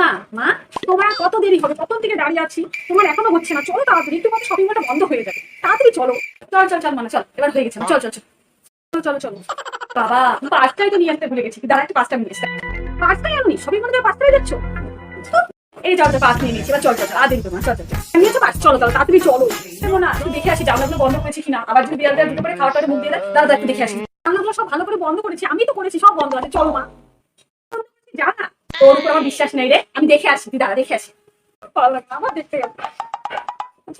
মা মা, তোমার কত দেরি হবে? কখন থেকে দাঁড়িয়ে আছি? তোমার এখনও হচ্ছে না। চলো তাড়াতাড়ি, একটু পরে শপিং মলটা বন্ধ হয়ে যাবে। তাড়াতাড়ি চলো। চল চল চল মানে চল, এবার হয়ে গেছে চল চল চল। চলো চলো চলো। বাবা পাঁচটাই তো নিয়ে আসতে ভুলে গেছি। দাঁড়া, একটু পাঁচটা নিয়ে এসে পাঁচটাই আনুনি শপিং মল থেকে পাঁচটায় যাচ্ছ? এই চল চল পাঁচ নিয়ে নিয়েছি। এবার চল চল চল আর দেরি করব চল চল চল। নিয়েছো পাঁচ চলো চলো, তাড়াতাড়ি চলো। শোনো না, একটু দেখে আসি, জানলাগুলো বন্ধ করেছি কিনা। আবার যদি বিড়ালটা দুটো করে খাওয়াটা মুখ দিয়ে দেয় দাদা একটু দেখে আসি। জানলাগুলো সব ভালো করে বন্ধ করেছি। আমি তো করেছি, সব বন্ধ আছে। চলো, মা। যা তোর উপর আমার বিশ্বাস নেই রে। আমি দেখে আসি, তুই দাঁড়া, দেখে আসি। ভালো লাগে আমার দেখতে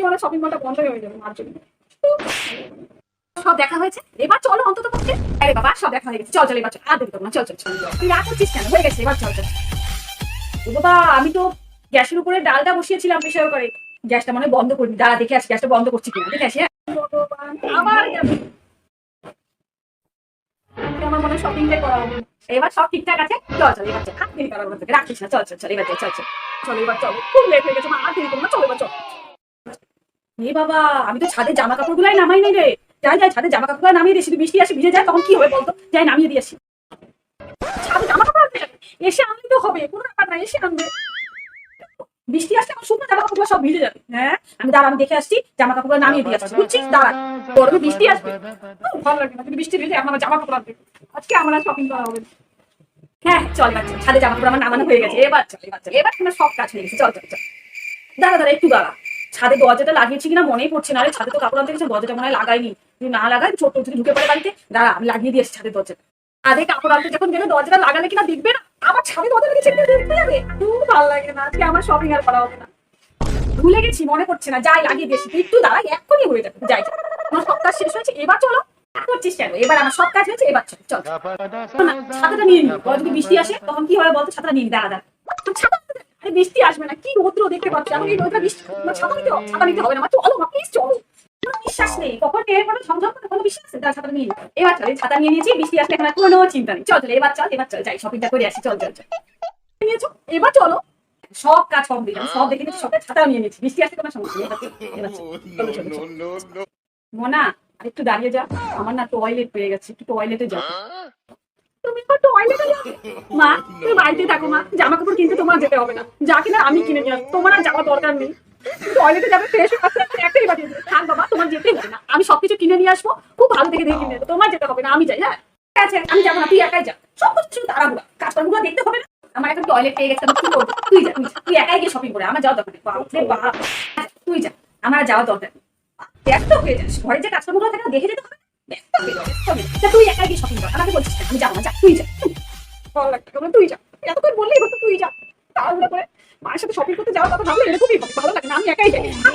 মানে শপিং মলটা বন্ধ হয়ে যাবে মার সব দেখা হয়েছে? এবার চলো অন্তত পক্ষে। আরে বাবা, সব দেখা হয়ে গেছে। চল চল, এবার চল। আর করব না, চল চল চল। তুই রাগ করছিস কেন? হয়ে গেছে, এবার চল চল। বাবা, আমি তো গ্যাসের উপরে ডালটা বসিয়েছিলাম প্রেশার করে গ্যাসটা মানে বন্ধ করি দাঁড়া, দেখে আসি, গ্যাসটা বন্ধ করছি কিনা। দেখে আসি হ্যাঁ। আবার মনে করা এবার সব ঠিকঠাক আছে? চল চল, এবার চল। হাত করার মধ্যে রাখিস না। চল চল চল, এবার চল চল চল। এবার চল। খুব লেট হয়ে গেছে মা। আর দেরি করব না। চল, এবার চল। এ বাবা, আমি তো ছাদে জামা কাপড় গুলাই নামাই নাই রে। যাই যাই, ছাদে জামা কাপড় নামিয়ে দিয়েছি। বৃষ্টি আসে ভিজে যায় তখন কি হবে বলতো? যাই, নামিয়ে দিয়ে আসি। ছাদে জামা কাপড় এসে আনলে তো হবে। কোনো ব্যাপার না, এসে আনবে। বৃষ্টি আসছে আমার শুকনো জামা কাপড় সব ভিজে যাবে। হ্যাঁ? আমি দাঁড়া আমি দেখে আসছি জামা কাপড় নামিয়ে দিয়ে আসছি। বুঝছিস? দাঁড়া গরমে বৃষ্টি আসবে। ভালো লাগে না। বৃষ্টি ভিজে আমার জামা কাপড় আনতে আজকে আমার শপিং করা হবে হ্যাঁ চল চল ছাদে জামা কাপড় আমার নামানো হয়ে গেছে। এবার চল, এবার তোমার সব কাজ হয়ে গেছে। চল চল চল। দাঁড়া দাঁড়া, একটু দাঁড়া। ছাদে দরজাটা লাগিয়েছি কিনা মনেই পড়ছে না। আরে, ছাদে তো কাপড় আনতে গেছে, দরজাটা মনে হয় লাগাইনি যদি না লাগাই ছোট যদি ঢুকে পড়ে বাড়িতে। দাঁড়া, আমি লাগিয়ে দিয়েছি ছাদের দরজাটা। ছাদে কাপড় আনতে যখন গেলে দরজাটা লাগালে কিনা দেখবে না? আমার ছাদে দরজা লেগেছে দেখতে যাবে। খুব ভালো লাগে না, আজকে আমার শপিং আর করা হবে না। ভুলে গেছি, মনে পড়ছে না, যাই লাগিয়ে দিয়েছি। একটু দাঁড়া, এক্ষুনি হয়ে যাবে। যাই। আমার সব কাজ শেষ হয়েছে, এবার চলো। আর করছিস কেন? এবার আমার সব কাজ হয়েছে, এবার চল চল। ছাতাটা নিয়ে নি বড় যদি বৃষ্টি আসে, তখন কি হবে বলতো? ছাতাটা নিয়ে দাঁড়া দাঁড়া। ছাতা আরে বৃষ্টি আসবে না, কি রৌদ্র দেখতে পাচ্ছ? এখন এই রৌদ্র বৃষ্টি ছাতা নিতে ছাতা নিতে হবে না। চলো মা প্লিজ চলো। কোনো বিশ্বাস নেই। কখন কোনো বিশ্বাস নেই। দাঁড়া ছাতা নিয়ে এবার চল ছাতা নিয়ে নিয়েছি বৃষ্টি আসলে এখন কোনো চিন্তা নেই। চল চল এবার চল এবার চল যাই শপিংটা করে আসি। চল চল চল। নিয়েছো? এবার চলো। সব কাজ সব দিলাম সব দেখে নিয়েছি সব ছাতা নিয়ে নিয়েছি। বৃষ্টি আসলে কোনো সমস্যা নেই। মোনা একটু দাঁড়িয়ে যা। আমার না টয়লেট পেয়ে গেছে। একটু টয়লেটে যাও। তুমি তো টয়লেটে যাবে মা তুমি বাড়িতে থাকো মা। জামা কাপড় কিনতে তোমার যেতে হবে না। যা কিনা আমি কিনে নিয়ে তোমার আর যাওয়ার দরকার নেই। টয়লেটে যাবে ফ্রেশ একটাই বাড়ি থাক বাবা, তোমার যেতে হবে না। আমি সবকিছু কিনে নিয়ে আসব, খুব ভালো দেখে দেখে কিনে তোমার যেতে হবে না, আমি যাই হ্যাঁ? ঠিক আছে, আমি যাব না, তুই একাই যা। সব কিছু তাড়াহুড়া। কাজকর্মগুলো দেখতে হবে না? আমার এখন টয়লেট পেয়ে গেছে তুই যা, তুই একাই গিয়ে শপিং করে আমার যাওয়ার দরকার বাপ। তুই যা, আমার আর যাওয়ার দরকার ব্যস্ত হয়ে যাস। ঘরে যে কাজকর্মগুলো থাকে দেখে যেতে হবে ব্যস্ত হয়ে হয়ে তুই একাই গিয়ে শপিং কর। আমাকে বলছিস আমি যাব না, যা, তুই যা। ভালো লাগছে। তুই যা। এতক্ষণ বললেই হতো, তুই যা। তাড়াহুড়ো করে মায়ের সাথে শপিং করতে যাওয়ার কথা ভাবলে এরকমই হবে